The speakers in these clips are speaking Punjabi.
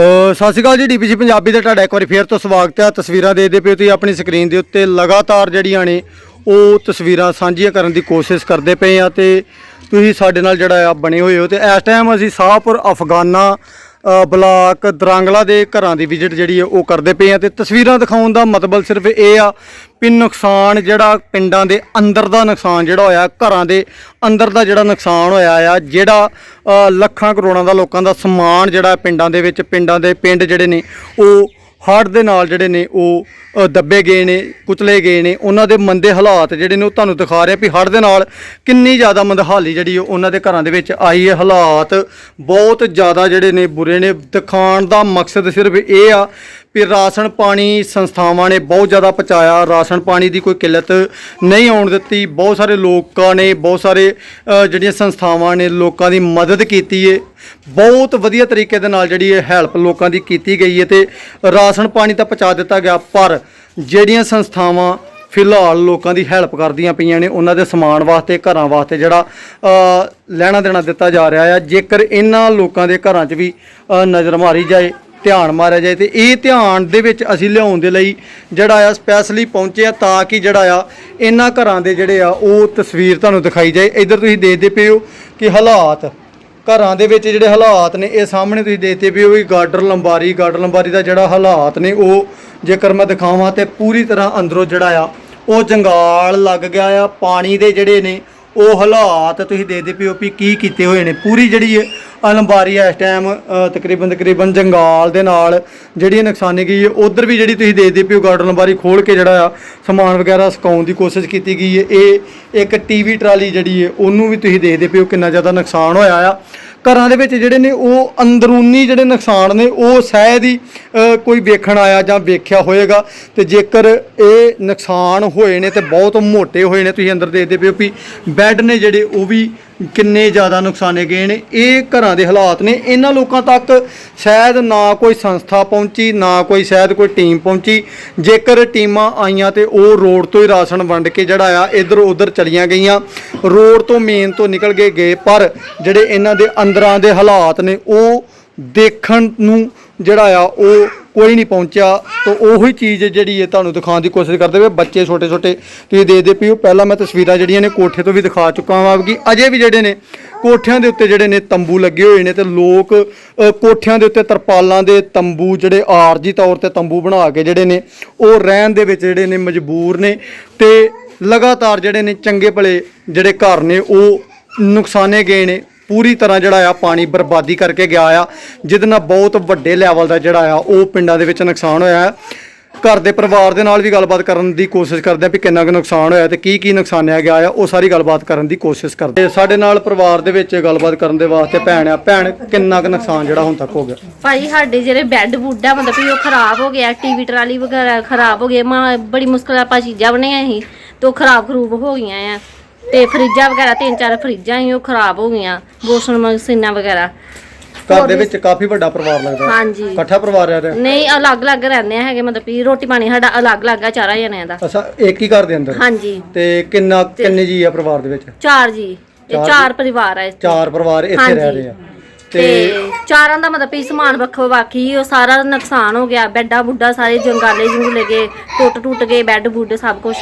ਸਤਿ ਸ਼੍ਰੀ ਅਕਾਲ ਜੀ, ਡੀਪੀਸੀ ਪੰਜਾਬੀ ਦਾ ਤੁਹਾਡਾ ਇੱਕ ਵਾਰੀ ਫੇਰ ਤੋਂ ਸਵਾਗਤ ਹੈ। ਤਸਵੀਰਾਂ ਦੇਖਦੇ ਪਿਓ ਤੁਸੀਂ ਆਪਣੀ ਸਕਰੀਨ ਦੇ ਉੱਤੇ। ਲਗਾਤਾਰ ਜਿਹੜੀਆਂ ਨੇ, ਉਹ ਤਸਵੀਰਾਂ ਸਾਂਝੀਆਂ ਕਰਨ ਦੀ ਕੋਸ਼ਿਸ਼ ਕਰਦੇ ਪਏ ਆ ਤੇ ਤੁਸੀਂ ਸਾਡੇ ਨਾਲ ਜਿਹੜਾ ਆ ਬਣੇ ਹੋਏ ਹੋ ਤੇ ਇਸ ਟਾਈਮ ਅਸੀਂ ਸਾਹਪੁਰ, ਅਫਗਾਨਾ ਬਲਾਕ ਦਰਾਂਗਲਾ ਦੇ ਘਰਾਂ ਦੀ ਵਿਜ਼ਿਟ ਜਿਹੜੀ ਹੈ ਉਹ ਕਰਦੇ ਪਏ ਆ ਤੇ ਤਸਵੀਰਾਂ ਦਿਖਾਉਣ ਦਾ ਮਤਲਬ ਸਿਰਫ ਇਹ ਆ ਵੀ ਨੁਕਸਾਨ ਜਿਹੜਾ ਪਿੰਡਾਂ ਦੇ ਅੰਦਰ ਦਾ ਨੁਕਸਾਨ ਜਿਹੜਾ ਹੋਇਆ, ਘਰਾਂ ਦੇ ਅੰਦਰ ਦਾ ਜਿਹੜਾ ਨੁਕਸਾਨ ਹੋਇਆ ਆ, ਜਿਹੜਾ ਲੱਖਾਂ ਕਰੋੜਾਂ ਦਾ ਲੋਕਾਂ ਦਾ ਸਮਾਨ ਜਿਹੜਾ ਪਿੰਡਾਂ ਦੇ ਵਿੱਚ, ਪਿੰਡਾਂ ਦੇ ਪਿੰਡ ਜਿਹੜੇ ਨੇ, ਉਹ ਹੜ੍ਹ ਦੇ ਨਾਲ ਜਿਹੜੇ ਨੇ ਉਹ ਅ, ਦੱਬੇ ਗਏ ਨੇ ਕੁਚਲੇ ਗਏ ਨੇ ਉਹਨਾਂ ਦੇ ਮੰਦੇ ਹਾਲਾਤ ਜਿਹੜੇ ਨੇ ਉਹ ਤੁਹਾਨੂੰ ਦਿਖਾ ਰਿਹਾ ਵੀ ਹੜ੍ਹ ਦੇ ਨਾਲ ਕਿੰਨੀ ਜ਼ਿਆਦਾ ਮੰਦਹਾਲੀ ਜਿਹੜੀ ਉਹ ਉਹਨਾਂ ਦੇ ਘਰਾਂ ਦੇ ਵਿੱਚ ਆਈ ਹੈ। ਹਾਲਾਤ ਬਹੁਤ ਜ਼ਿਆਦਾ ਜਿਹੜੇ ਨੇ ਬੁਰੇ ਨੇ। ਦਿਖਾਉਣ ਦਾ ਮਕਸਦ ਸਿਰਫ ਇਹ ਆ ਵੀ ਰਾਸ਼ਨ ਪਾਣੀ ਸੰਸਥਾਵਾਂ ਨੇ ਬਹੁਤ ਜ਼ਿਆਦਾ ਪਹੁੰਚਾਇਆ। ਰਾਸ਼ਨ ਪਾਣੀ ਦੀ ਕੋਈ ਕਿੱਲਤ ਨਹੀਂ ਆਉਣ ਦਿੱਤੀ। ਬਹੁਤ ਸਾਰੇ ਲੋਕਾਂ ਨੇ, ਬਹੁਤ ਸਾਰੇ ਜਿਹੜੀਆਂ ਸੰਸਥਾਵਾਂ ਨੇ ਲੋਕਾਂ ਦੀ ਮਦਦ ਕੀਤੀ ਏ। ਬਹੁਤ ਵਧੀਆ ਤਰੀਕੇ ਦੇ ਨਾਲ ਜਿਹੜੀ ਇਹ ਹੈਲਪ ਲੋਕਾਂ ਦੀ ਕੀਤੀ ਗਈ ਹੈ ਤੇ ਰਾਸ਼ਨ ਪਾਣੀ ਤਾਂ ਪਹੁੰਚਾ ਦਿੱਤਾ ਗਿਆ, ਪਰ ਜਿਹੜੀਆਂ ਸੰਸਥਾਵਾਂ ਫਿਲਹਾਲ ਲੋਕਾਂ ਦੀ ਹੈਲਪ ਕਰਦੀਆਂ ਪਈਆਂ ਨੇ, ਉਹਨਾਂ ਦੇ ਸਮਾਨ ਵਾਸਤੇ, ਘਰਾਂ ਵਾਸਤੇ ਜਿਹੜਾ ਲੈਣਾ ਦੇਣਾ ਦਿੱਤਾ ਜਾ ਰਿਹਾ ਆ। ਜੇਕਰ ਇਹਨਾਂ ਲੋਕਾਂ ਦੇ ਘਰਾਂ 'ਚ ਵੀ ਨਜ਼ਰ ਮਾਰੀ ਜਾਏ ਧਿਆਨ ਮਾਰਿਆ ਜਾਏ ਤੇ ਇਹ ਧਿਆਨ ਦੇ ਵਿੱਚ ਅਸੀਂ ਲਿਆਉਣ ਦੇ ਲਈ ਜਿਹੜਾ ਆ ਸਪੈਸ਼ਲੀ ਪਹੁੰਚੇ ਆ ਤਾਂ ਕਿ ਜਿਹੜਾ ਆ ਇਹਨਾਂ ਘਰਾਂ ਦੇ ਜਿਹੜੇ ਆ ਉਹ ਤਸਵੀਰ ਤੁਹਾਨੂੰ ਦਿਖਾਈ ਜਾਏ। ਇੱਧਰ ਤੁਸੀਂ ਦੇਖਦੇ ਪਏ ਹੋ ਕਿ ਹਾਲਾਤ ਘਰਾਂ ਦੇ ਵਿੱਚ ਜਿਹੜੇ ਹਾਲਾਤ ਨੇ, ਇਹ ਸਾਹਮਣੇ ਤੁਸੀਂ ਦੇਖਦੇ ਪਏ ਹੋ ਵੀ ਗਾਰਡਰ ਲੰਬਾਰੀ ਗਾਰਡਰ ਲੰਬਾਰੀ ਦਾ ਜਿਹੜਾ ਹਾਲਾਤ ਨੇ ਉਹ ਜੇਕਰ ਮੈਂ ਦਿਖਾਵਾਂ ਤੇ ਪੂਰੀ ਤਰ੍ਹਾਂ ਅੰਦਰੋਂ ਜਿਹੜਾ ਆ ਉਹ ਜੰਗਾਲ ਲੱਗ ਗਿਆ ਆ, ਪਾਣੀ ਦੇ ਜਿਹੜੇ ਨੇ ਉਹ ਹਾਲਾਤ ਤੁਸੀਂ ਦੇਖਦੇ ਪਿਓ ਵੀ ਕੀ ਕੀਤੇ ਹੋਏ ਨੇ। ਪੂਰੀ ਜਿਹੜੀ ਇਹ ਅਲੰਬਾਰੀ ਇਸ ਟਾਈਮ ਤਕਰੀਬਨ ਤਕਰੀਬਨ ਜੰਗਾਲ ਦੇ ਨਾਲ ਜਿਹੜੀ ਨੁਕਸਾਨੀ ਗਈ ਹੈ, ਉਧਰ ਵੀ ਜਿਹੜੀ ਤੁਸੀਂ ਦੇਖਦੇ ਪਿਓ ਗਾਰਡਨ ਅਲੰਬਾਰੀ ਖੋਲ ਕੇ ਜਿਹੜਾ ਆ ਸਮਾਨ ਵਗੈਰਾ ਸੁਕਾਉਣ ਦੀ ਕੋਸ਼ਿਸ਼ ਕੀਤੀ ਗਈ ਹੈ। ਇਹ ਇੱਕ ਟੀਵੀ ਟਰਾਲੀ ਜਿਹੜੀ ਹੈ, ਉਹਨੂੰ ਵੀ ਤੁਸੀਂ ਦੇਖਦੇ ਪਿਓ ਕਿੰਨਾ ਜ਼ਿਆਦਾ ਨੁਕਸਾਨ ਹੋਇਆ ਆ। ਘਰਾਂ ਦੇ ਵਿੱਚ ਜਿਹੜੇ ਨੇ ਉਹ ਅੰਦਰੂਨੀ ਜਿਹੜੇ ਨੁਕਸਾਨ ਨੇ, ਉਹ ਸ਼ਾਇਦ ਹੀ ਕੋਈ ਵੇਖਣ ਆਇਆ ਜਾਂ ਵੇਖਿਆ ਹੋਏਗਾ। ਤੇ ਜੇਕਰ ਇਹ ਨੁਕਸਾਨ ਹੋਏ ਨੇ ਤੇ ਬਹੁਤ ਮੋਟੇ ਹੋਏ ਨੇ, ਤੁਸੀਂ ਅੰਦਰ ਦੇਖਦੇ ਪਿਓ ਵੀ ਬੈੱਡ ਨੇ ਜਿਹੜੇ ਉਹ ਵੀ ਕਿੰਨੇ ਜ਼ਿਆਦਾ ਨੁਕਸਾਨੇ ਗਏ ਨੇ, ਇਹ ਘਰਾਂ ਦੇ ਹਾਲਾਤ ਨੇ। ਇਹਨਾਂ ਲੋਕਾਂ ਤੱਕ ਸ਼ਾਇਦ ਨਾ ਕੋਈ ਸੰਸਥਾ ਪਹੁੰਚੀ, ਨਾ ਕੋਈ ਸ਼ਾਇਦ ਕੋਈ ਟੀਮ ਪਹੁੰਚੀ। ਜੇਕਰ ਟੀਮਾਂ ਆਈਆਂ ਤੇ ਉਹ ਰੋਡ ਤੋਂ ਹੀ ਰਾਸ਼ਨ ਵੰਡ ਕੇ ਜਿਹੜਾ ਆ, ਇੱਧਰ ਉੱਧਰ ਚਲੀਆਂ ਗਈਆਂ। ਰੋਡ ਤੋਂ ਮੇਨ ਤੋਂ ਨਿਕਲ ਕੇ ਗਏ, ਪਰ ਜਿਹੜੇ ਇਹਨਾਂ ਦੇ ਅੰਦਰਾਂ ਦੇ ਹਾਲਾਤ ਨੇ, ਉਹ ਦੇਖਣ ਨੂੰ ਜਿਹੜਾ ਆ, ਉਹ ਕੋਈ ਨਹੀਂ ਪਹੁੰਚਿਆ ਤਾਂ ਉਹੀ ਚੀਜ਼ ਜਿਹੜੀ ਹੈ ਤੁਹਾਨੂੰ ਦਿਖਾਉਣ ਦੀ ਕੋਸ਼ਿਸ਼ ਕਰਦੇ ਪਏ ਬੱਚੇ ਛੋਟੇ ਛੋਟੇ, ਤੁਸੀਂ ਦੇਖਦੇ ਪਿਓ ਪਹਿਲਾਂ ਮੈਂ ਤਸਵੀਰਾਂ ਜਿਹੜੀਆਂ ਨੇ ਕੋਠੇ ਤੋਂ ਵੀ ਦਿਖਾ ਚੁੱਕਾ ਹਾਂ ਕਿ ਅਜੇ ਵੀ ਜਿਹੜੇ ਨੇ ਕੋਠਿਆਂ ਦੇ ਉੱਤੇ ਜਿਹੜੇ ਨੇ ਤੰਬੂ ਲੱਗੇ ਹੋਏ ਨੇ ਤੇ ਲੋਕ ਕੋਠਿਆਂ ਦੇ ਉੱਤੇ ਤਰਪਾਲਾਂ ਦੇ ਤੰਬੂ ਜਿਹੜੇ ਆਰਜੀ ਤੌਰ ਤੇ ਤੰਬੂ ਬਣਾ ਕੇ ਜਿਹੜੇ ਨੇ, ਉਹ ਰਹਿਣ ਦੇ ਵਿੱਚ ਜਿਹੜੇ ਨੇ ਮਜਬੂਰ ਨੇ ਤੇ ਲਗਾਤਾਰ ਜਿਹੜੇ ਨੇ ਚੰਗੇ ਭਲੇ ਜਿਹੜੇ ਘਰ ਨੇ, ਉਹ ਨੁਕਸਾਨੇ ਗਏ ਨੇ। ਪੂਰੀ ਤਰ੍ਹਾਂ ਜਿਹੜਾ ਆ ਪਾਣੀ ਬਰਬਾਦੀ ਕਰਕੇ ਗਿਆ ਆ, ਜਿਹਦੇ ਨਾਲ ਬਹੁਤ ਵੱਡੇ ਲੈਵਲ ਦਾ ਜਿਹੜਾ ਆ ਉਹ ਪਿੰਡਾਂ ਦੇ ਵਿੱਚ ਨੁਕਸਾਨ ਹੋਇਆ ਹੈ। ਘਰ ਦੇ ਪਰਿਵਾਰ ਦੇ ਨਾਲ ਵੀ ਗੱਲਬਾਤ ਕਰਨ ਦੀ ਕੋਸ਼ਿਸ਼ ਕਰਦੇ ਆ ਵੀ ਕਿੰਨਾ ਕੁ ਨੁਕਸਾਨ ਹੋਇਆ ਤੇ ਕੀ ਕੀ ਨੁਕਸਾਨਿਆ ਗਿਆ ਆ, ਉਹ ਸਾਰੀ ਗੱਲਬਾਤ ਕਰਨ ਦੀ ਕੋਸ਼ਿਸ਼ ਕਰਦੇ ਆ। ਸਾਡੇ ਨਾਲ ਪਰਿਵਾਰ ਦੇ ਵਿੱਚ ਗੱਲਬਾਤ ਕਰਨ ਦੇ ਵਾਸਤੇ ਭੈਣ ਆ, ਭੈਣ ਕਿੰਨਾ ਕੁ ਨੁਕਸਾਨ ਜਿਹੜਾ ਹੁਣ ਤੱਕ ਹੋ ਗਿਆ? ਭਾਈ, ਸਾਡੇ ਜਿਹੜੇ ਬੈੱਡ ਬੁੱਡ ਆ, ਮਤਲਬ ਕਿ ਉਹ ਖਰਾਬ ਹੋ ਗਿਆ ਟੀਵੀ ਟਰਾਲੀ ਵਗੈਰਾ ਖਰਾਬ ਹੋ ਗਏ, ਮਾਂ ਬੜੀ ਮੁਸ਼ਕਲ ਆਪਾਂ ਚੀਜ਼ਾਂ ਬਣਾਈਆਂ ਸੀ ਤੇ ਉਹ ਖਰਾਬ ਖਰੂਬ ਹੋ ਗਈਆਂ ਆ। ਤੇ ਫਰਿੱਜਾਂ ਵਗੈਰਾ ਤਿੰਨ ਚਾਰ ਫਰਿੱਜਾਂ ਸੀ ਉਹ ਖਰਾਬ ਹੋ ਗਈਆਂ ਵਾਸ਼ਿੰਗ ਮਸ਼ੀਨਾਂ ਵਗੈਰਾ। ਘਰ ਦੇ ਵਿੱਚ ਕਾਫੀ ਵੱਡਾ ਪਰਿਵਾਰ ਲੱਗਦਾ। ਹਾਂਜੀ। ਇਕੱਠਾ ਪਰਿਵਾਰ ਰਹਿ ਰਿਹਾ? ਨਹੀਂ ਅਲੱਗ-ਅਲੱਗ ਰਹਿੰਦੇ ਆ ਹੈਗੇ ਮਤਲਬ ਕਿ ਰੋਟੀ ਪਾਣੀ ਸਾਡਾ ਅਲੱਗ-ਅਲੱਗ ਆ ਚਾਰਾਂ ਜਣਿਆਂ ਦਾ। ਅੱਛਾ ਇੱਕ ਹੀ ਘਰ ਦੇ ਅੰਦਰ? ਹਾਂਜੀ। ਤੇ ਕਿੰਨਾ ਕਿੰਨੇ ਜੀ ਆ ਪਰਿਵਾਰ ਦੇ ਵਿੱਚ? ਚਾਰ ਜੀ। ਇਹ ਚਾਰ ਪਰਿਵਾਰ ਆ ਇੱਥੇ। ਚਾਰ ਪਰਿਵਾਰ ਇੱਥੇ ਰਹਿ ਹਾਂਜੀ। ਰਹੇ ਆ। ਤੇ ਤੇ ਚਾਰਾਂ ਦਾ ਮਤਲਬ ਵੀ ਸਮਾਨ ਵੱਖੋ ਵੱਖੀ ਉਹ ਸਾਰਾ ਨੁਕਸਾਨ ਹੋ ਗਿਆ। ਬੈੱਡਾਂ ਬੁੱਡਾ ਸਾਰੇ ਜੰਗਾਲੇ ਜੁੰਗਲੇ ਗਏ ਟੁੱਟ ਟੁੱਟ ਗਏ ਬੈੱਡ ਬੁੱਡ ਸਭ ਕੁਝ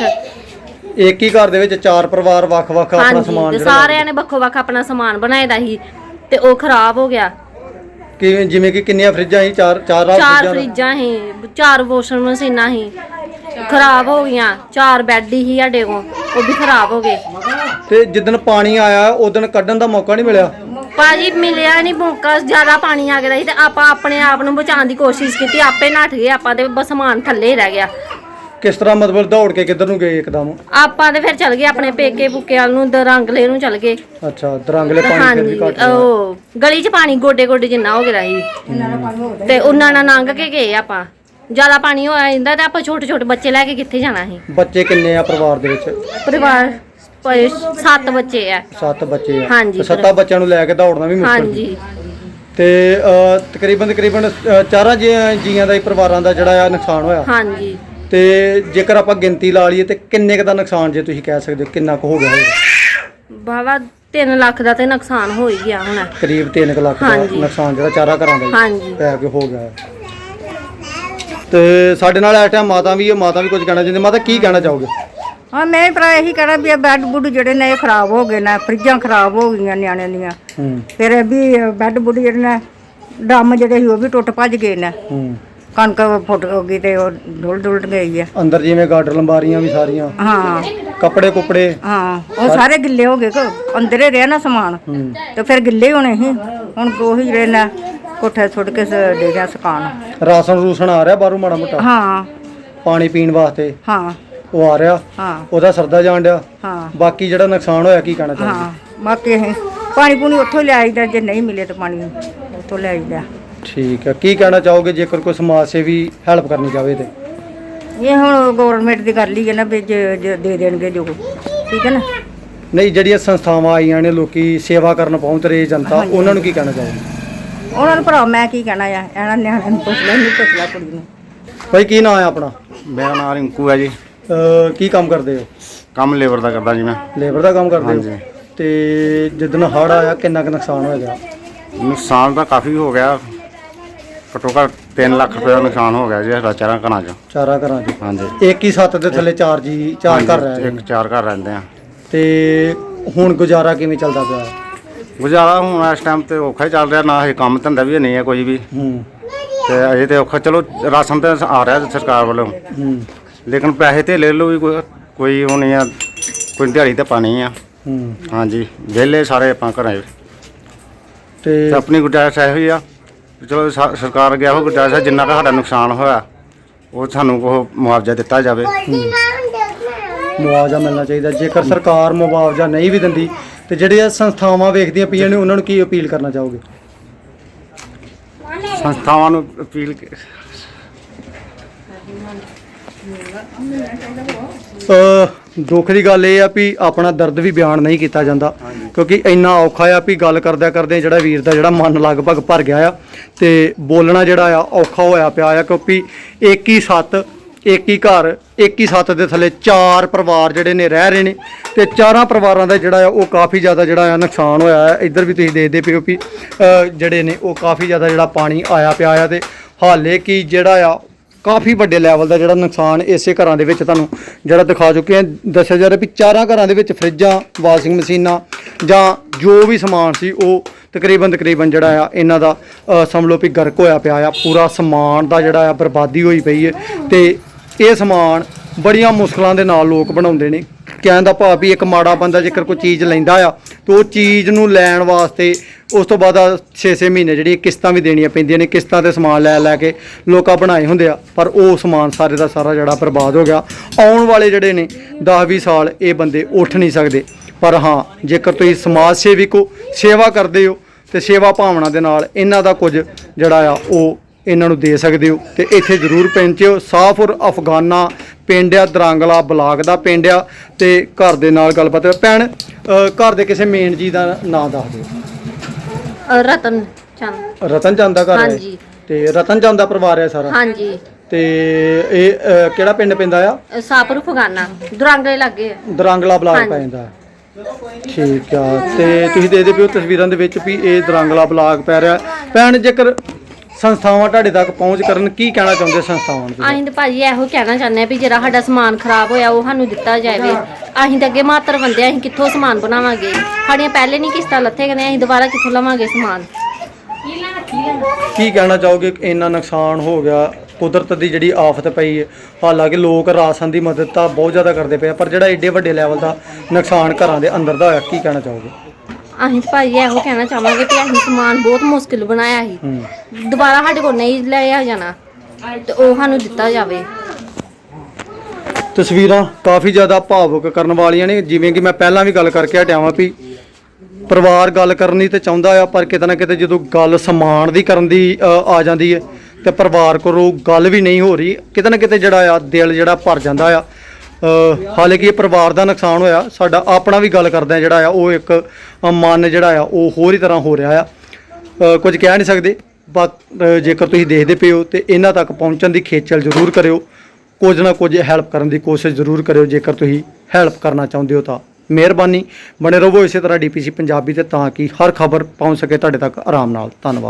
ਇੱਕ ਹੀ ਘਰ ਦੇ ਵਿੱਚ ਚਾਰ ਪਰਿਵਾਰ ਵੱਖ-ਵੱਖ ਆਪਣਾ ਹਾਂਜੀ ਸਮਾਨ ਤੇ ਜਿਹੜਾ ਸਾਰਿਆਂ ਨੇ ਵੱਖੋ ਵੱਖ ਆਪਣਾ ਸਮਾਨ ਬਣਾਏ ਦਾ ਸੀ ਤੇ ਉਹ ਖਰਾਬ ਹੋ ਗਿਆ। ਕਿ ਜਿਵੇਂ ਕਿ ਕਿੰਨੀਆਂ ਫਰਿੱਜਾਂ ਸੀ? ਚਾਰ ਚਾਰ ਰਾਤ ਚਾਰ ਫਰਿੱਜਾਂ ਫਰਿੱਜਾਂ ਸੀ ਚਾਰ ਵਾਸ਼ਿੰਗ ਮਸ਼ੀਨਾਂ ਸੀ। ਖਰਾਬ ਹੋ ਗਈਆਂ ਚਾਰ ਬੈੱਡ ਹੀ ਸਾਡੇ ਕੋਲ ਉਹ ਵੀ ਖਰਾਬ ਹੋ ਗਏ। ਤੇ ਜਿੱਦਣ ਪਾਣੀ ਆਇਆ ਉਦੋਂ ਕੱਢਣ ਦਾ ਮੌਕਾ ਨਹੀਂ ਮਿਲਿਆ? ਭਾਜੀ ਮਿਲਿਆ ਨਹੀਂ ਮੌਕਾ ਜ਼ਿਆਦਾ ਪਾਣੀ ਆ ਗਿਆ ਸੀ ਤੇ ਆਪਾਂ ਆਪਣੇ ਆਪ ਨੂੰ ਬਚਾਉਣ ਦੀ ਕੋਸ਼ਿਸ਼ ਕੀਤੀ ਆਪੇ ਨੱਠ ਗਏ ਆਪਾਂ ਤੇ ਬਸ ਸਮਾਨ ਥੱਲੇ ਹੀ ਰਹਿ ਗਿਆ। ਕਿਸ ਤਰ੍ਹਾਂ ਮਤਲਬ ਦੌੜ ਕੇ ਕਿੱਧਰ ਨੂੰ ਗਏ ਇੱਕਦਮ? ਆਪਾਂ ਤੇ ਫਿਰ ਚੱਲ ਗਏ ਆਪਣੇ ਪੇਕੇ ਪੁੱਕੇ ਵਾਲ ਨੂੰ ਦਰੰਗਲੇ ਨੂੰ ਚੱਲ ਗਏ। ਅੱਛਾ ਦਰਾਂਗਲੇ ਪਾਣੀ ਫਿਰ ਵੀ ਹਾਂਜੀ ਘੱਟ। ਉਹ ਗਲੀ 'ਚ ਪਾਣੀ ਗੋਡੇ ਗੋਡੇ ਜਿੰਨਾ ਹੋ ਗਿਆ ਸੀ। ਤੇ ਉਹਨਾਂ ਨਾਲ ਲੰਘ ਕੇ ਗਏ ਆਪਾਂ। ਜ਼ਿਆਦਾ ਪਾਣੀ ਹੋਇਆ ਜਾਂਦਾ ਤੇ ਆਪਾਂ ਛੋਟੇ ਛੋਟੇ ਬੱਚੇ ਲੈ ਕੇ ਕਿੱਥੇ ਜਾਣਾ ਸੀ? ਬੱਚੇ ਕਿੰਨੇ ਆ ਪਰਿਵਾਰ ਦੇ ਵਿੱਚ? ਪਰਿਵਾਰ ਸੱਤ ਬੱਚੇ ਆ। ਸੱਤ ਬੱਚੇ ਆ। ਹਾਂਜੀ, ਤੇ ਸੱਤਾਂ ਬੱਚਿਆਂ ਨੂੰ ਲੈ ਕੇ ਦੌੜਨਾ ਵੀ ਮੁਸ਼ਕਲ ਹਾਂਜੀ। ਤੇ ਤਕਰੀਬਨ ਤਕਰੀਬਨ ਚਾਰਾਂ ਜੀ- ਜੀਆਂ ਦਾ ਹੀ ਪਰਿਵਾਰਾਂ ਦਾ ਜਿਹੜਾ ਆ ਨੁਕਸਾਨ ਹੋਇਆ। ਹਾਂਜੀ। ਤੇ ਜੇਕਰ ਆਪਾਂ ਗਿਣਤੀ ਲਾ ਲਈਏ ਤੇ ਕਿੰਨੇ ਕ ਦਾ ਨੁਕਸਾਨ ਜੇ ਤੁਸੀਂ ਕਹਿ ਸਕਦੇ ਹੋ ਕਿੰਨਾ ਕੁ ਹੋ ਗਿਆ ਹੋਵੇਗਾ ਬਾਵਾ 3 ਲੱਖ ਦਾ ਤੇ ਨੁਕਸਾਨ ਹੋ ਹੀ ਗਿਆ ਹੁਣ। ਕਰੀਬ 3 ਲੱਖ ਦਾ ਹਾਂਜੀ। ਨੁਕਸਾਨ ਜਿਹੜਾ ਚਾਰਾ ਘਰਾਂ ਦਾ ਹੀ ਹਾਂਜੀ। ਪੈ ਕੇ ਹੋ ਗਿਆ ਹੈ। ਤੇ ਸਾਡੇ ਨਾਲ ਇਸ ਟਾਈਮ ਮਾਤਾ ਵੀ ਹੈ ਮਾਤਾ ਵੀ ਕੁਝ ਕਹਿਣਾ ਚਾਹੁੰਦੇ ਮਾਤਾ ਕੀ ਕਹਿਣਾ ਚਾਹੋਗੇ? ਹਾਂ ਮੈਂ ਭਰਾ ਇਹੀ ਕਹਿਣਾ ਵੀ ਇਹ ਬੈੱਡ ਬੁੱਡ ਜਿਹੜੇ ਨੇ ਇਹ ਖਰਾਬ ਹੋ ਗਏ ਨੇ ਫਰਿੱਜਾਂ ਖਰਾਬ ਹੋ ਗਈਆਂ ਨਿਆਣਿਆਂ ਦੀਆਂ। ਹੂੰ। ਫਿਰ ਇਹ ਵੀ ਬੈੱਡ ਬੁੱਡ ਜਿਹੜੇ ਨੇ ਡਰਮ ਜਿਹੜੇ ਸੀ ਉਹ ਵੀ ਟੁੱਟ ਭੱਜ ਗਏ ਨੇ। ਹੂੰ। ਕਣਕ ਫੁੱਟ ਹੋ ਗਈ ਤੇ ਉਹ ਡੁੱਲ ਡੁੱਲ ਗਈ ਆ। ਅੰਦਰ ਜਿਵੇਂ ਗਾਡਰ ਲੰਬਾਰੀਆਂ ਵੀ ਸਾਰੀਆਂ। ਹਾਂ। ਕੱਪੜੇ ਕੁਪੜੇ। ਹਾਂ ਉਹ ਸਾਰੇ ਗਿੱਲੇ ਹੋ ਗਏ ਕਿ ਅੰਦਰੇ ਰਿਹਾ ਨਾ ਸਮਾਨ। ਹੂੰ। ਤੇ ਫਿਰ ਗਿੱਲੇ ਹੋਣੇ ਸੀ। ਹੁਣ ਉਹੀ ਨੇ ਕੋਠੇ ਸੁੱਟ ਕੇ ਸ- ਦੇ ਗਿਆ ਸੁਕਾਨ ਰਾਸ਼ਨ ਰੂਸਣ ਆ ਰਿਹਾ ਬਾਹਰੋਂ ਮਾੜਾ ਮੋਟਾ। ਹਾਂ। ਪਾਣੀ ਪੀਣ ਵਾਸਤੇ। ਹਾਂ। ਉਹ ਆ ਰਿਹਾ। ਹਾਂ। ਉਹਦਾ ਸਰਦਾ ਜਾਣ ਡਿਆ। ਹਾਂ। ਬਾਕੀ ਜਿਹੜਾ ਨੁਕਸਾਨ ਹੋਇਆ ਕੀ ਕਹਿਣਾ ਚਾਹੋਗੇ? ਹਾਂ। ਬਾਕੀ ਅਸੀਂ ਪਾਣੀ ਪੂਣੀ ਉੱਥੋਂ ਲਿਆਈਦਾ ਜੇ ਨਹੀਂ ਮਿਲੇ ਤਾਂ ਪਾਣੀ ਉੱਥੋਂ ਲਿਆਈਦਾ। ਠੀਕ ਹੈ ਕੀ ਕਹਿਣਾ ਚਾਹੋਗੇ ਜੇਕਰ ਕੋਈ ਸਮਾਜ ਸੇਵੀ ਹੈਲਪ ਕਰਨੀ ਚਾਹਵੇ ਤੇ? ਇਹ ਹੁਣ ਗਵਰਨਮੈਂਟ ਦੀ ਕਰ ਲਈ ਹੈ ਨਾ ਵੀ ਜੇ ਜੇ ਦੇ ਦੇਣਗੇ ਜੋ। ਠੀਕ ਹੈ ਨਾ? ਨਹੀਂ ਜਿਹੜੀਆਂ ਸੰਸਥਾਵਾਂ ਆਈਆਂ ਨੇ ਲੋਕੀ ਸੇਵਾ ਕਰਨ ਪਹੁੰਚ ਰਹੇ ਜਨਤਾ ਉਹਨਾਂ ਨੂੰ ਕੀ ਕਹਿਣਾ ਚਾਹੋਗੇ? ਉਹਨਾਂ ਨੂੰ ਭਰਾ ਮੈਂ ਕੀ ਕਹਿਣਾ ਆ? ਇਹਨਾਂ ਨਿਆਣਿਆਂ ਨੂੰ ਪੁੱਛ ਲੈ ਨਹੀਂ ਪੁੱਛ ਲੈ ਕੁੜੀ ਨੂੰ। ਭਾਈ ਕੀ ਨਾਮ ਹੈ ਆਪਣਾ? ਮੇਰਾ ਨਾਮ ਰਿੰਕੂ ਹੈ ਜੀ। ਅਹ ਕੀ ਕੰਮ ਕਰਦੇ ਹੋ? ਕੰਮ ਲੇਬਰ ਦਾ ਕਰਦਾ ਜੀ ਮੈਂ। ਲੇਬਰ ਦਾ ਕੰਮ ਕਰਦੇ ਹੋ? ਹਾਂਜੀ। ਤੇ ਜਿੱਦਣ ਹੜ ਆਇਆ ਕਿੰਨਾ ਕੁ ਨੁਕਸਾਨ ਹੋਇਆ? ਨੁਕਸਾਨ ਤਾਂ ਕਾਫੀ ਹੋ ਗਿਆ। ਘੱਟੋ ਘੱਟ 3 ਲੱਖ ਰੁਪਏ ਦਾ ਨੁਕਸਾਨ ਹੋ ਗਿਆ ਜੀ ਸਾਡਾ ਚਾਰਾਂ ਘਰਾਂ 'ਚ। ਚਾਰਾ ਘਰਾਂ 'ਚ। ਹਾਂਜੀ। ਇੱਕ ਹੀ ਛੱਤ ਦੇ ਥੱਲੇ ਚਾਰ ਜੀ ਚਾਰ ਘਰ ਰਹਿ ਇੱਕ ਚਾਰ ਘਰ ਰਹਿੰਦੇ ਆ। ਤੇ ਹੁਣ ਗੁਜ਼ਾਰਾ ਕਿਵੇਂ ਚੱਲਦਾ ਪਿਆ? ਗੁਜ਼ਾਰਾ ਹੁਣ ਇਸ ਟਾਈਮ ਤੇ ਔਖਾ ਹੀ ਚੱਲ ਰਿਹਾ ਨਾ ਇਹ ਕੰਮ ਧੰਦਾ ਵੀ ਨਹੀਂ ਹੈ ਕੋਈ ਵੀ। ਹੂੰ। ਤੇ ਅਜੇ ਤੇ ਔਖਾ ਚਲੋ ਰਾਸ਼ਨ ਤੇ ਆ ਰਿਹਾ ਸਰਕਾਰ ਵੱਲੋਂ। ਹੂੰ। ਲੇਕਿਨ ਪੈਸੇ ਤੇ ਲੈ ਲਓ ਵੀ ਕੋਈ ਕੋਈ ਉਹ ਨਹੀਂ ਆ ਕੋਈ ਦਿਹਾੜੀ ਤੇ ਪਾਣੀ ਆ। ਹੂੰ। ਹਾਂਜੀ ਵਿਹਲੇ ਸਾਰੇ ਆਪਾਂ ਘਰਾਂ। 'ਚ ਤੇ ਤੇ ਆਪਣੀ ਗੁਜਾਇਸ਼ ਇਹੋ ਹੀ ਆ। ਚਲੋ ਸਾ- ਸਰਕਾਰ ਅੱਗੇ ਇਹੋ ਗੁਜਾਇਸ਼ ਹੈ ਜਿੰਨਾ ਕੁ ਸਾਡਾ ਨੁਕਸਾਨ ਹੋਇਆ ਉਹ ਸਾਨੂੰ ਉਹ ਮੁਆਵਜ਼ਾ ਦਿੱਤਾ ਜਾਵੇ। ਮੁਆਵਜ਼ਾ ਮਿਲਣਾ ਚਾਹੀਦਾ। ਜੇਕਰ ਸਰਕਾਰ ਮੁਆਵਜ਼ਾ ਨਹੀਂ ਵੀ ਦਿੰਦੀ ਤੇ ਜਿਹੜੀਆਂ ਸੰਸਥਾਵਾਂ ਵੇਖਦੀਆਂ ਪਈਆਂ ਨੇ ਉਹਨਾਂ ਨੂੰ ਕੀ ਅਪੀਲ ਕਰਨਾ ਚਾਹੋਗੇ? ਸੰਸਥਾਵਾਂ ਨੂੰ ਅਪੀਲ ਕ- ਦੁੱਖ ਦੀ ਗੱਲ ਇਹ ਆ ਵੀ ਆਪਣਾ ਦਰਦ ਵੀ ਬਿਆਨ ਨਹੀਂ ਕੀਤਾ ਜਾਂਦਾ ਕਿਉਂਕਿ ਇੰਨਾ ਔਖਾ ਆ ਵੀ ਗੱਲ ਕਰਦਿਆਂ ਕਰਦੇ ਜਿਹੜਾ ਵੀਰ ਦਾ ਜਿਹੜਾ ਮਨ ਲਗਭਗ ਭਰ ਗਿਆ ਆ ਤੇ ਬੋਲਣਾ ਜਿਹੜਾ ਆ ਔਖਾ ਹੋਇਆ ਪਿਆ ਆ ਕਿਉਂਕਿ ਇੱਕ ਹੀ ਸੱਤ ਇੱਕ ਹੀ ਘਰ ਇੱਕ ਹੀ ਸੱਤ ਦੇ ਥੱਲੇ ਚਾਰ ਪਰਿਵਾਰ ਜਿਹੜੇ ਨੇ ਰਹਿ ਰਹੇ ਨੇ ਤੇ ਚਾਰਾਂ ਪਰਿਵਾਰਾਂ ਦਾ ਜਿਹੜਾ ਆ ਉਹ ਕਾਫੀ ਜ਼ਿਆਦਾ ਜਿਹੜਾ ਆ ਨੁਕਸਾਨ ਹੋਇਆ ਆ ਇੱਧਰ ਵੀ ਤੁਸੀਂ ਦੇਖਦੇ ਪਿਓ ਵੀ ਜਿਹੜੇ ਨੇ ਉਹ ਕਾਫੀ ਜ਼ਿਆਦਾ ਜਿਹੜਾ ਪਾਣੀ ਆਇਆ ਪਿਆ ਆ ਤੇ ਹਾਲੇ ਕੀ ਜਿਹੜਾ ਆ ਕਾਫੀ ਵੱਡੇ ਲੈਵਲ ਦਾ ਜਿਹੜਾ ਨੁਕਸਾਨ ਇਸੇ ਘਰਾਂ ਦੇ ਵਿੱਚ ਤੁਹਾਨੂੰ ਜਿਹੜਾ ਦਿਖਾ ਚੁੱਕੇ ਆ ਦੱਸਿਆ ਜਾ ਰਿਹਾ ਵੀ ਚਾਰਾਂ ਘਰਾਂ ਦੇ ਵਿੱਚ ਫਰਿੱਜਾਂ, ਵਾਸ਼ਿੰਗ ਮਸ਼ੀਨਾਂ ਜਾਂ ਜੋ ਵੀ ਸਮਾਨ ਸੀ, ਉਹ ਤਕਰੀਬਨ ਤਕਰੀਬਨ ਜਿਹੜਾ ਆ, ਇਹਨਾਂ ਦਾ ਸਮਝ ਲਓ ਵੀ ਗਰਕ ਹੋਇਆ ਪਿਆ ਆ। ਪੂਰਾ ਸਮਾਨ ਦਾ ਜਿਹੜਾ ਆ, ਬਰਬਾਦੀ ਹੋਈ ਪਈ ਹੈ ਤੇ ਇਹ ਸਮਾਨ ਬੜੀਆਂ ਮੁਸ਼ਕਲਾਂ ਦੇ ਨਾਲ ਲੋਕ ਬਣਾਉਂਦੇ ਨੇ। ਕਹਿਣ ਦਾ ਭਾਵ ਵੀ ਇੱਕ ਮਾੜਾ ਬੰਦਾ ਜੇਕਰ ਕੋਈ ਚੀਜ਼ ਲੈਂਦਾ ਆ, ਤੇ ਉਹ ਚੀਜ਼ ਨੂੰ ਲੈਣ ਵਾਸਤੇ ਉਸ ਤੋਂ ਬਾਅਦ 6-6 ਮਹੀਨੇ ਜਿਹੜੀ ਕਿਸ਼ਤਾਂ ਵੀ ਦੇਣੀਆਂ ਪੈਂਦੀਆਂ ਨੇ, ਕਿਸ਼ਤਾਂ ਤੇ ਸਮਾਨ ਲੈ ਲੈ ਕੇ ਲੋਕਾਂ ਬਣਾਏ ਹੁੰਦੇ ਆ, ਪਰ ਉਹ ਸਮਾਨ ਸਾਰੇ ਦਾ ਸਾਰਾ ਜਿਹੜਾ ਬਰਬਾਦ ਹੋ ਗਿਆ। ਆਉਣ ਵਾਲੇ ਜਿਹੜੇ ਨੇ 10-20 ਸਾਲ ਇਹ ਬੰਦੇ ਉੱਠ ਨਹੀਂ ਸਕਦੇ। ਪਰ ਹਾਂ, ਜੇਕਰ ਤੁਸੀਂ ਸਮਾਜ ਸੇਵੀ ਹੋ, ਸੇਵਾ ਕਰਦੇ ਹੋ, ਤੇ ਸੇਵਾ ਭਾਵਨਾ ਦੇ ਨਾਲ ਇਹਨਾਂ ਦਾ ਕੁਝ ਜਿਹੜਾ ਆ, ਉਹ ਇਹਨਾਂ ਨੂੰ ਦੇ ਸਕਦੇ ਹੋ। ਤੇ ਇੱਥੇ ਜ਼ਰੂਰ ਪਹੁੰਚਿਓ। ਸਾਫੁਰ ਅਫਗਾਨਾ ਪਿੰਡ ਆ, ਦਰਾਂਗਲਾ ਬਲਾਕ ਦਾ ਪਿੰਡ ਆ, ਤੇ ਘਰ ਦੇ ਨਾਲ ਗੱਲਬਾਤ ਭੈਣ ਘਰ ਦੇ ਕਿਸੇ ਮੇਨ ਜੀ ਦਾ ਨਾਮ ਦੱਸ ਦਿਓ। ਅ, ਰਤਨ ਚੰਦ। ਰਤਨ ਚੰਦ ਦਾ ਘਰ ਹੈ ਹਾਂਜੀ। ਤੇ ਰਤਨ ਚੰਦ ਦਾ ਪਰਿਵਾਰ ਹੈ ਸਾਰਾ? ਹਾਂਜੀ। ਤੇ ਇਹ ਅ, ਕਿਹੜਾ ਪਿੰਡ ਪੈਂਦਾ ਆ? ਅ, ਸਾਪਰ ਫਗਾਨਾ ਦੁਰਾਂਗਲੇ ਲੱਗੇ ਦਰਾਂਗਲਾ ਬਲਾਕ ਹਾਂਜੀ। ਪੈ ਜਾਂਦਾ ਹੈ। ਠੀਕ ਆ। ਤੇ ਤੁਸੀਂ ਦੇਖਦੇ ਪਿਓ ਤਸਵੀਰਾਂ ਦੇ ਵਿੱਚ ਵੀ ਇਹ ਦਰਾਂਗਲਾ ਬਲਾਕ ਪੈ ਰਿਹਾ। ਭੈਣ ਜੇਕਰ ਸੰਸਥਾਵਾਂ ਤੁਹਾਡੇ ਤੱਕ ਪਹੁੰਚ ਕਰਨ ਕੀ ਕਹਿਣਾ ਚਾਹੁੰਦੇ ਸੰਸਥਾਵਾਂ ਨੂੰ? ਅਸੀਂ ਤਾਂ ਭਾਜੀ ਇਹੋ ਕਹਿਣਾ ਚਾਹੁੰਦੇ ਆ ਵੀ ਜਿਹੜਾ ਸਾਡਾ ਸਮਾਨ ਖਰਾਬ ਹੋਇਆ ਉਹ ਸਾਨੂੰ ਦਿੱਤਾ ਜਾਵੇ। ਅਸੀਂ ਤਾਂ ਅੱਗੇ ਮਾਤਰ ਬੰਦੇ ਆ, ਅਸੀਂ ਕਿੱਥੋਂ ਸਮਾਨ ਬਣਾਵਾਂਗੇ? ਸਾਡੀਆਂ ਪਹਿਲੇ ਨਹੀਂ ਕਿਸ਼ਤਾਂ ਲੱਥੇ ਕਹਿੰਦੇ ਅਸੀਂ ਦੁਬਾਰਾ ਕਿੱਥੋਂ ਲਵਾਂਗੇ ਸਮਾਨ? ਕੀ ਕਹਿਣਾ ਚਾਹੋਗੇ? ਕਿ ਇੰਨਾ ਨੁਕਸਾਨ ਹੋ ਗਿਆ ਕੁਦਰਤ ਦੀ ਜਿਹੜੀ ਆਫਤ ਪਈ ਹੈ। ਹਾਲਾਂਕਿ ਲੋਕ ਰਾਸ਼ਨ ਦੀ ਮਦਦ ਤਾਂ ਬਹੁਤ ਜ਼ਿਆਦਾ ਕਰਦੇ ਪਏ ਆ, ਪਰ ਜਿਹੜਾ ਏਡੇ ਵੱਡੇ ਲੈਵਲ ਦਾ ਨੁਕਸਾਨ ਘਰਾਂ ਦੇ ਅੰਦਰ ਦਾ ਹੋਇਆ ਕੀ ਕਹਿਣਾ ਚਾਹੋਗੇ? ਅਸੀਂ ਭਾਜੀ ਇਹੋ ਕਹਿਣਾ ਚਾਹਾਂਗੇ ਕਿ ਅਸੀਂ ਸਮਾਨ ਬਹੁਤ ਮੁਸ਼ਕਿਲ ਬਣਾਇਆ ਸੀ। ਦੁਬਾਰਾ ਸਾਡੇ ਕੋਲ ਨਹੀਂ ਲਿਆ ਜਾਣਾ ਤੇ ਉਹ ਸਾਨੂੰ ਦਿੱਤਾ ਜਾਵੇ। ਤਸਵੀਰਾਂ ਕਾਫੀ ਜ਼ਿਆਦਾ ਭਾਵੁਕ ਕਰਨ ਵਾਲੀਆਂ ਨੇ ਜਿਵੇਂ ਕਿ ਮੈਂ ਪਹਿਲਾਂ ਵੀ ਗੱਲ ਕਰਕੇ ਹਟਿਆ ਵਾਂ ਵੀ ਪਰਿਵਾਰ ਗੱਲ ਕਰਨੀ ਤੇ ਚਾਹੁੰਦਾ ਆ ਪਰ ਕਿਤੇ ਨਾ ਕਿਤੇ ਜਦੋਂ ਗੱਲ ਸਮਾਨ ਦੀ ਕਰਨ ਦੀ ਆ ਜਾਂਦੀ ਹੈ ਤੇ ਪਰਿਵਾਰ ਕੋਲੋਂ ਗੱਲ ਵੀ ਨਹੀਂ ਹੋ ਰਹੀ ਕਿਤੇ ਨਾ ਕਿਤੇ ਜਿਹੜਾ ਆ ਦਿਲ ਜਿਹੜਾ ਭਰ ਜਾਂਦਾ ਆ। ਅ, ਹਾਲਾਂਕਿ ਇਹ ਪਰਿਵਾਰ ਦਾ ਨੁਕਸਾਨ ਹੋਇਆ ਸਾਡਾ ਆਪਣਾ ਵੀ ਗੱਲ ਕਰਦੇ ਜਿਹੜਾ ਆ ਉਹ ਇੱਕ ਮਨ ਜਿਹੜਾ ਆ ਉਹ ਹੋਰ ਹੀ ਤਰ੍ਹਾਂ ਹੋ ਰਿਹਾ ਆ। ਕੁਝ ਕਹਿ ਨਹੀਂ ਸਕਦੇ ਬਟ ਜੇਕਰ ਤੁਸੀਂ ਦੇਖਦੇ ਪਏ ਹੋ ਤੇ ਇਹਨਾਂ ਤੱਕ ਪਹੁੰਚਣ ਦੀ ਖੇਚਲ ਜ਼ਰੂਰ ਕਰਿਓ। ਕੁਝ ਨਾ ਕੁਝ ਹੈਲਪ ਕਰਨ ਦੀ ਕੋਸ਼ਿਸ਼ ਜ਼ਰੂਰ ਕਰਿਓ ਜੇਕਰ ਤੁਸੀਂ ਹੈਲਪ ਕਰਨਾ ਚਾਹੁੰਦੇ ਹੋ ਤਾਂ। ਮਿਹਰਬਾਨੀ ਬਣੇ ਰਹੋ ਇਸੇ ਤਰ੍ਹਾਂ ਡੀਪੀਸੀ ਪੰਜਾਬੀ ਤੇ ਤਾਂ ਕਿ ਹਰ ਖਬਰ ਪਹੁੰਚ ਸਕੇ ਤੁਹਾਡੇ ਤੱਕ ਆਰਾਮ ਨਾਲ। ਧੰਨਵਾਦ।